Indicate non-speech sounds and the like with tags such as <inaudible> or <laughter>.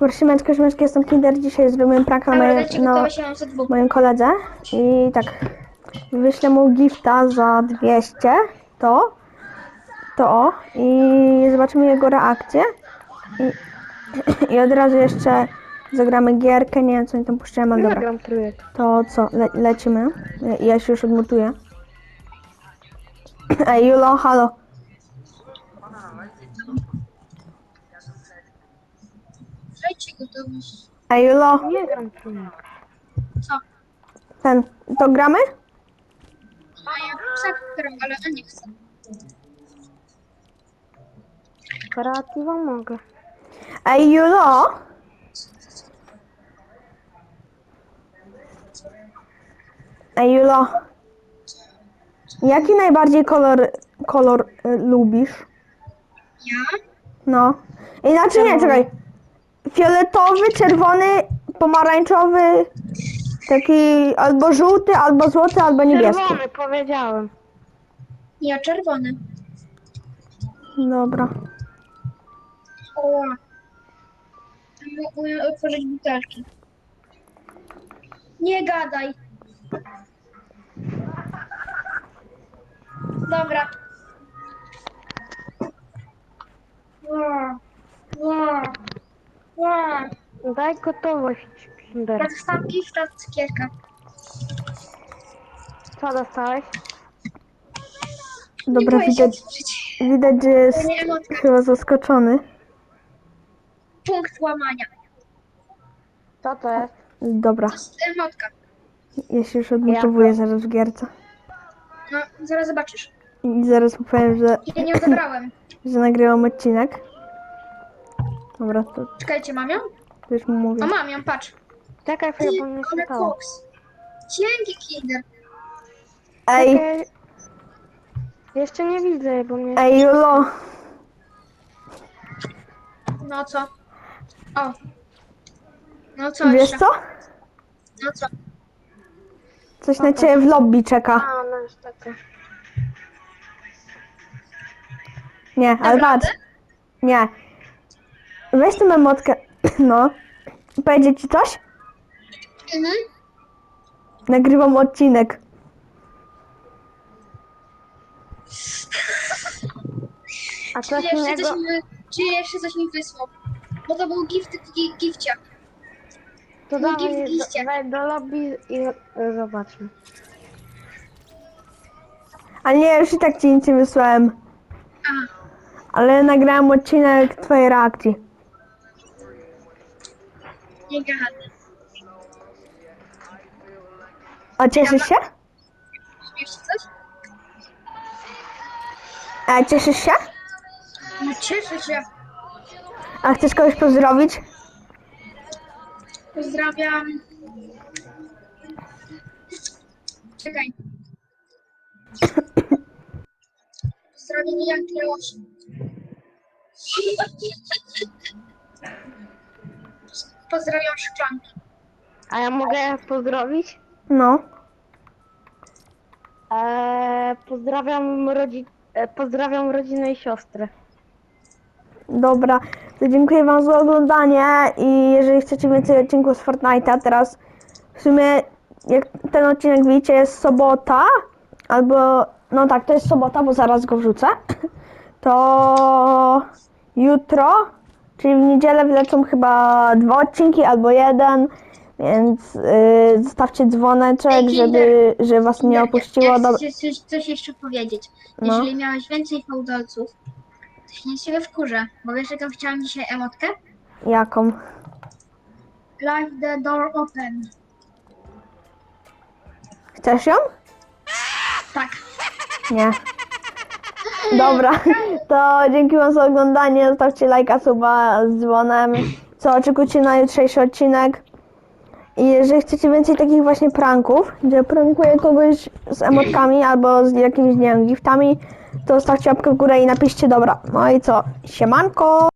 Prosimy, Szymeczki, jestem Kinder. Dzisiaj zrobimy pranka na no, dwóch. moim koledze. I tak, wyślę mu gifta za 200, to, to i zobaczymy jego reakcję. I, <clears throat> i od razu jeszcze zagramy gierkę, nie wiem co oni tam puszczałem, ale dobra. To co, Le lecimy. Ja- Ja się już odmutuję. <clears throat> Ej, Julo, halo. Gotowość. Ej, Julo, Nie gram. Co? ten, to gramy? A ja psak gram, ale on nie chce. Kreatywa mogę. Ej, Julo. Ej, Julo. Jaki najbardziej kolor, kolor y, lubisz? Ja? No. Inaczej nie, czekaj. Fioletowy, czerwony, pomarańczowy, taki albo żółty, albo złoty, albo niebieski. Czerwony, powiedziałem. Ja czerwony. Dobra. O. Mogę otworzyć butelki. Nie gadaj. Dobra. Daj gotowość, Kinder. Ja dostałam gifta od cukierka. Co dostałeś? Dobra, boję się widać, otworzyć. widać, że jest chyba zaskoczony. Punkt łamania. Co to jest? Dobra, To jest emotka. ja się już odmutowuję Jaka? zaraz w gierce. No, zaraz zobaczysz. I zaraz mu powiem, że, Ja nie odebrałem. <clears throat> że nagrywam odcinek. Dobra, to, Czekajcie, mam ją? Już mu mówię. Mam ją, patrz. Bo mnie ale czytało. koks. Dzięki, Kinder. Ej. Jeszcze nie widzę, bo mnie... ej, Julo. No co? O. No co Wiesz jeszcze? co? No co? Coś na ciebie w lobby czeka. A, no jest taka. Nie, ale Naprawdę? patrz. Nie. Weź tę memotkę. <clears throat> No. Powiedzieć ci coś? Mhm. Nagrywam odcinek. A Czy coś jeszcze, innego... coś mi, czy jeszcze coś mi wysłał? Bo to był gift, gi, gifcia. To dawaj liście. do, daj do lobby i zobaczmy. Ale nie, już i tak ci nic nie wysłałem. A, Ale nagrałem odcinek twojej reakcji. Nie gadaj. A cieszysz się? Jeszcze coś? A cieszysz się? No cieszę się. A chcesz kogoś pozdrowić? Pozdrawiam. Czekaj. Pozdrawiam Jankę 8. <laughs> Pozdrawiam szklanki. A ja mogę pozdrowić? No. Eee, pozdrawiam, rodzi... e, pozdrawiam rodzinę i siostrę. Dobra, to dziękuję Wam za oglądanie i jeżeli chcecie więcej odcinków z Fortnite'a, teraz w sumie jak ten odcinek widzicie jest sobota, albo no tak, to jest sobota, bo zaraz go wrzucę, to jutro, czyli w niedzielę wlecą chyba dwa odcinki albo jeden, więc yy, zostawcie dzwoneczek, Ej, żeby, żeby Was nie opuściło. Ja Dobra, chcę coś, coś jeszcze powiedzieć. No. Jeżeli miałeś więcej fałdolców, to się nie z ciebie wkurzę. Bo wiesz, jaką chciałam dzisiaj emotkę? jaką? Live the door open. Chcesz ją? Tak. Nie. Dobra, <laughs> to dzięki Wam za oglądanie. Zostawcie lajka, suba z dzwonem. Co oczekujcie na jutrzejszy odcinek. I jeżeli chcecie więcej takich właśnie pranków, gdzie prankuję kogoś z emotkami albo z jakimiś, nie wiem, giftami, to zostawcie łapkę w górę i napiszcie dobra. No i co? Siemanko!